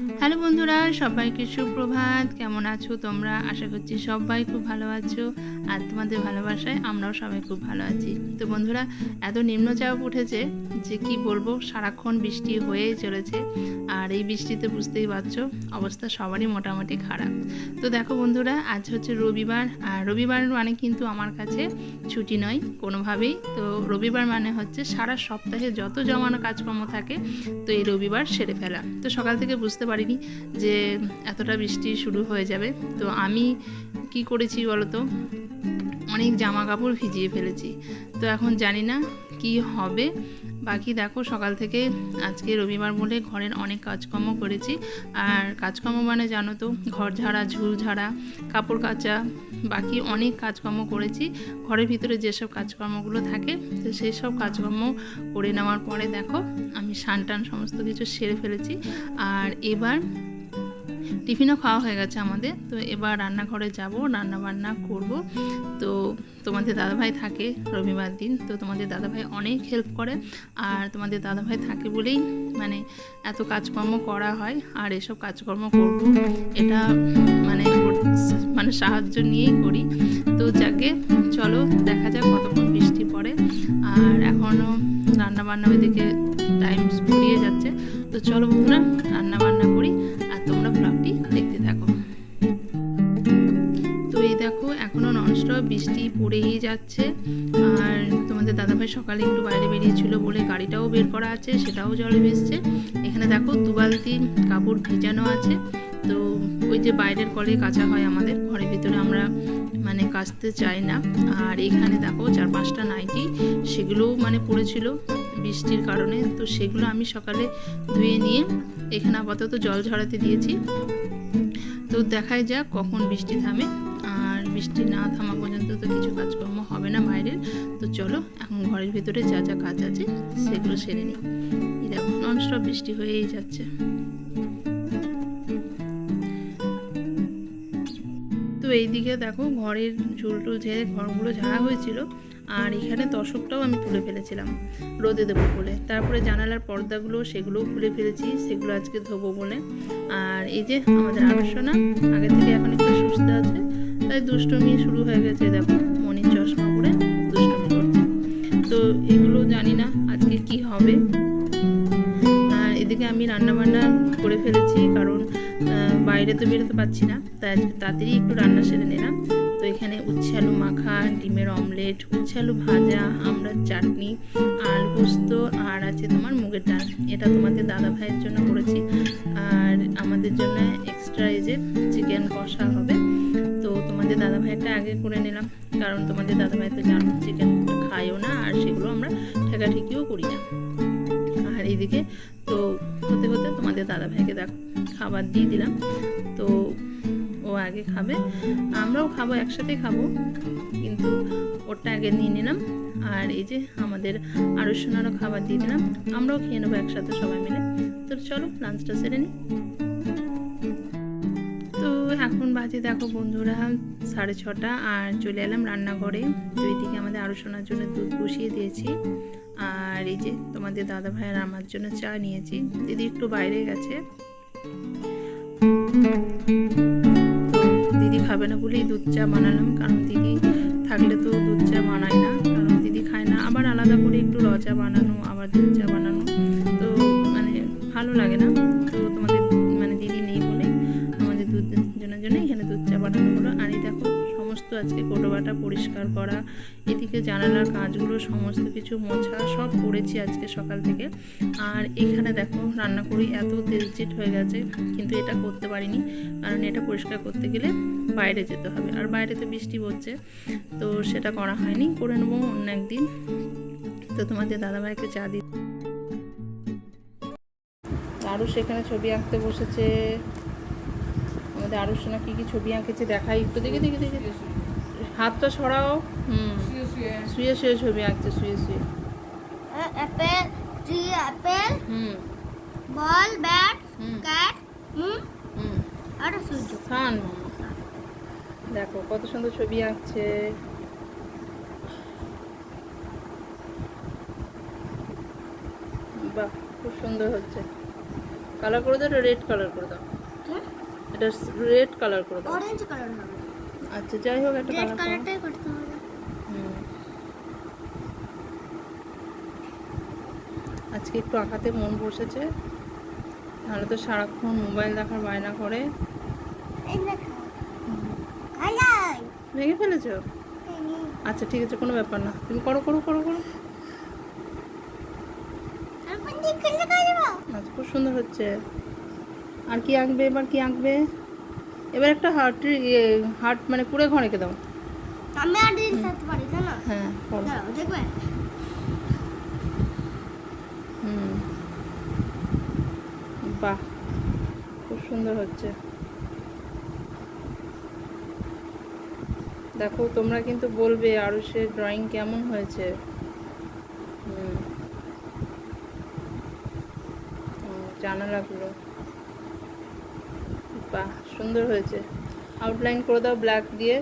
Hello বন্ধুরা, সবাইকে সুপ্রভাত। কেমন আছো তোমরা? আশা করছি সবাই খুব ভালো আছো। আর তোমাদের ভালোবাসায় আমরাও সবাই খুব ভালো আছি। তো বন্ধুরা, এত নিম্নচাপ উঠেছে যে কি বলব, সারাক্ষণ বৃষ্টি হয়েই চলেছে। আর এই বৃষ্টিতে বুঝতেই পারছ, অবস্থা সবারই মোটামুটি খারাপ। তো দেখো বন্ধুরা, আজ হচ্ছে রবিবার। আর রবিবার মানে কিন্তু আমার কাছে ছুটি নয়, কোনোভাবেই। তো রবিবার মানে হচ্ছে সারা সপ্তাহে যত জমানো কাজকর্ম থাকে, তো এই রবিবার সেরে ফেলা। তো সকাল থেকে বুঝতে পারিনি যে এতটা বৃষ্টি শুরু হয়ে যাবে। তো আমি কি করেছি বলতো? অনেক জামা কাপড় ভিজিয়ে ফেলেছি। তো এখন জানি না কি হবে। বাকি দেখো, সকাল থেকে আজকে রবিবার বলে ঘরের অনেক কাজকর্ম করেছি। আর কাজকর্ম মানে জানো তো, ঘর ঝাড়া, ঝুল ঝাড়া, কাপড় কাচা, বাকি অনেক কাজকর্ম করেছি। ঘরের ভিতরে যেসব কাজকর্মগুলো থাকে, তো সেই সব কাজকর্ম করে নেওয়ার পরে দেখো, আমি সান টান সমস্ত কিছু সেরে ফেলেছি। আর এবার টিফিনও খাওয়া হয়ে গেছে আমাদের। তো এবার রান্নাঘরে যাব রান্না বান্না করব। তো তোমাদের দাদাভাই থাকে রবিবার দিন, তো তোমাদের দাদাভাই অনেক হেল্প করে। আর তোমাদের দাদাভাই থাকে বলেই মানে এত কাজকর্ম করা হয়, আর এসব কাজকর্ম করব। এটা মানে মানে সাহায্য নিয়েই করি। তো যাকে চলো দেখা যাক কতক্ষণ বৃষ্টি পড়ে। আর এখনও রান্না বান্না ওইদিকে টাইম ফুরিয়ে যাচ্ছে। তো চলো বন্ধুরা রান্না বান্না করি। তোমরা ব্লগটি দেখতে থাকো। তো এই দেখো এখনও ননস্টপ বৃষ্টি পড়েই যাচ্ছে। আর তোমাদের দাদাভাই সকালে একটু বাইরে বেরিয়েছিল বলে গাড়িটাও বের করা আছে, সেটাও জলে ভেসছে। এখানে দেখো দু বালতি কাপড় ভিজানো আছে। তো ওই যে বাইরের কলে কাঁচা হয় আমাদের, ঘরের ভিতরে আমরা মানে কাচতে চাই না। আর এখানে দেখো, চার পাঁচটা নাইটি, সেগুলোও মানে পড়েছিল। বৃষ্টির কারণে, তো সেগুলো আমি সকালে ধুয়ে নিয়ে এখানে আপাতত জল ঝরাতে দিয়েছি। তো দেখাই যাক কখন বৃষ্টি থামে। আর বৃষ্টি না থামা পর্যন্ত তো কিছু কাজকর্ম হবে না বাইরের। তো চলো, এখন ঘরের ভিতরে যা যা কাজ আছে সেগুলো সেরে নিই। দেখো ননস্টপ বৃষ্টি হয়েই যাচ্ছে। তো এইদিকে দেখো ঘরের ঝুল টুল ঝেড়ে ঘরগুলো ঝাড়া হয়েছিল। আর এখানে তশকটাও আমি তুলে ফেলেছিলাম রোদে দেবো বলে। তারপরে জানালার পর্দাগুলো, সেগুলোও খুলে ফেলেছি, সেগুলো আজকে ধোবো বলে। আর এই যে আমাদের আলোচনা আগে থেকে এখন একটু সুস্থ আছে। তাই দুষ্টমি শুরু হয়ে গেছে, দেখো, মনির চশমা পরে দুষ্টমি করছে। তো এগুলো জানি না আজকে কি হবে। আর এদিকে আমি রান্না বান্না করে ফেলেছি, কারণ বাইরে তো বেরোতে পারছি না। তাই তাড়াতাড়ি একটু রান্না সেরে নিলাম। তো এখানে উচ্ছে আলু মাখা ডিমের অমলেট উচ্ছে আলু ভাজা, আমড়ার চাটনি, আলু পোস্ত, আর আছে তোমার মুগের ডাল। এটা তোমাদের দাদা ভাইয়ের জন্য করেছি। আর আমাদের জন্য এক্সট্রা এই যে চিকেন কষা হবে। তো তোমাদের দাদা ভাইয়েরটা আগে করে নিলাম। কারণ তোমাদের দাদা ভাই তো জানো চিকেন খায়ও না, আর সেগুলো আমরা ঠেকাঠেকিও করি না। আর এইদিকে তো হতে হতে তোমাদের দাদা ভাইকে দেখ, খাবার দিয়ে দিলাম। তো ও আগে খাবে। আমরাও খাব একসাথে খাব। কিন্তু ওরটা আগে নিয়ে নিলাম। আর এই যে আমাদের আরও সোনারও খাবার দিয়ে দিলাম। আমরাও খেয়ে নেব একসাথে সবাই মিলে। তো চলো লাঞ্চটা সেরে নিই এখন বাজে দেখো বন্ধুরা সাড়ে ছটা আর চলে এলাম রান্নাঘরে। তো এইদিকে আমাদের আরও সোনার জন্য দুধ বসিয়ে দিয়েছি। আর এই যে তোমাদের দাদা ভাইয়ের আমার জন্য চা নিয়েছি। দিদি একটু বাইরে গেছে। খাবে না বলেই দুধ চা বানালাম। কারণ দিদি থাকলে তো দুধ চা বানায় না, কারণ দিদি খায় না। আবার আলাদা করে একটু রচা বানানো, আবার দুধ আজকে কোটোবাটা পরিষ্কার করা, এদিকে জানালার কাজগুলো সমস্ত কিছু মোছা, সব করেছি আজকে সকাল থেকে। আর এখানে দেখো রান্না করি এত তেলচিট হয়ে গেছে, কিন্তু এটা করতে পারিনি, কারণ এটা পরিষ্কার করতে গেলে বাইরে যেতে হবে। আর বাইরে তো বৃষ্টি পড়ছে, তো সেটা করা হয়নি, করে নেব অন্য একদিন। তো তোমাদের দাদাভাইকে চা দিই আরও সেখানে ছবি আঁকতে বসেছে। আমাদের আরও সোনা কী কী ছবি আঁকেছে দেখাই, একটু দেখে দেখে দেখে। হাতটা সরাও। হুম। শুয়ে শুয়ে। ছবি আঁকছে শুয়ে শুয়ে। Apple tree apple. Hmm. Ball bat hmm. Cat moon hmm. আর সূর্য। সান দেখো কত সুন্দর ছবি আঁকছে। বাহ খুব সুন্দর হচ্ছে। কালার করে দাও এটা রেড কালার করে দাও। এটা রেড কালার করে দাও। অরেঞ্জ কালার হবে। আচ্ছা যাই হোক একটা রেড কালারটাই করতে হবে। আজকে একটু আঁকাতে মন বসেছে। নাহলে তো সারাক্ষণ মোবাইল দেখার বায়না করে। ভেঙে ফেলেছো? আচ্ছা ঠিক আছে কোনো ব্যাপার না। তুমি করো করো করো করো। আচ্ছা খুব সুন্দর হচ্ছে। আর কি আঁকবে এবার কি আঁকবে? এবার একটা হার্ট হার্ট মানে কুড়ে ঘর এঁকে দাও। আমি আর দিন খেতে পারি না হ্যাঁ দেখবে? হুম। বাহ খুব সুন্দর হচ্ছে। দেখো তোমরা কিন্তু বলবে আরও সে ড্রয়িং কেমন হয়েছে। হুম, জানালাগুলো বাহ সুন্দর হয়েছে। আউটলাইন করে দাও ব্ল্যাক দিয়ে।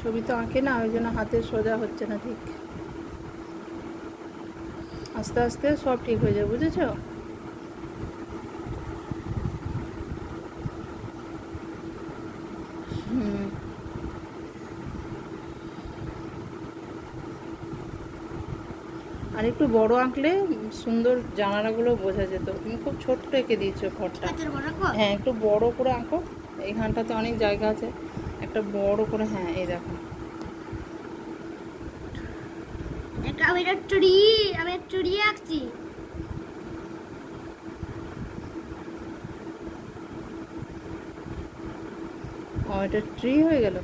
ছবি তো আঁকে না, ওই জন্য হাতে সোজা হচ্ছে না ঠিক। আস্তে আস্তে সব ঠিক হয়ে যাবে বুঝেছ? আর একটু বড় আঁকলে সুন্দর জানালাগুলো বোঝা যেত। তুমি খুব ছোট্ট এঁকে দিয়েছ ঘরটা। হ্যাঁ একটু বড় করে আঁকো। এইখানটাতে অনেক জায়গা আছে। একটা বড় করে হ্যাঁ এই দেখো একটা আমি একটা ট্রি আমি একটা ট্রি আঁকছি। ও এটা ট্রি হয়ে গেল?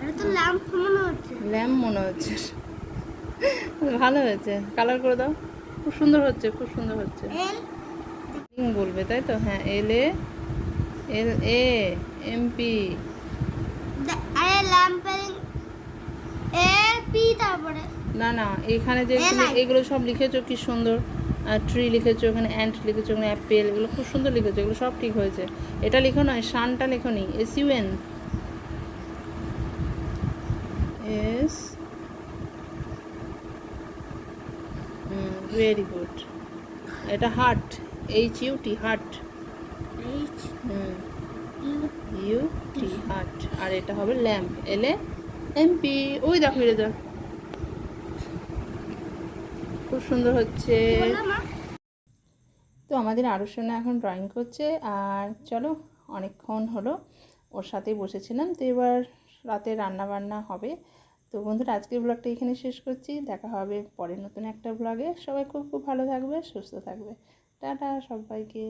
এটা তো ল্যাম্প মনে হচ্ছে। ল্যাম্প মনে হচ্ছে। ভালো হয়েছে। কালার করে দাও। খুব সুন্দর হচ্ছে খুব সুন্দর হচ্ছে। বলবে তাই তো? হ্যাঁ L A L A M P. আরে ল্যাম্পের এল পি তারপরে। না না এখানে যে এগুলো সব লিখেছো কি সুন্দর ট্রি লিখেছো ওখানে অ্যান্ট লিখেছো ওখানে অ্যাপেল এগুলো খুব সুন্দর লিখেছো এগুলো সব ঠিক হয়েছে। এটা লিখো নয় শানটা লেখো নি S U N S very good এটা heart H U T heart U U T heart আর এটা হবে ল্যাম্প এলে এমপি ওই দেখো এটা দেখ খুব সুন্দর হচ্ছে। তো আমাদের আরও সোনা এখন ড্রয়িং করছে আর চলো অনেকক্ষণ হলো, ওর সাথেই বসেছিলাম। তো এবার রাতে রান্না বান্না হবে। তো বন্ধুরা, আজকের ব্লগটা এখানে শেষ করছি। দেখা হবে পরে নতুন একটা ব্লগে সবাই খুব খুব ভালো থাকবে, সুস্থ থাকবে। টাটা সবাইকে।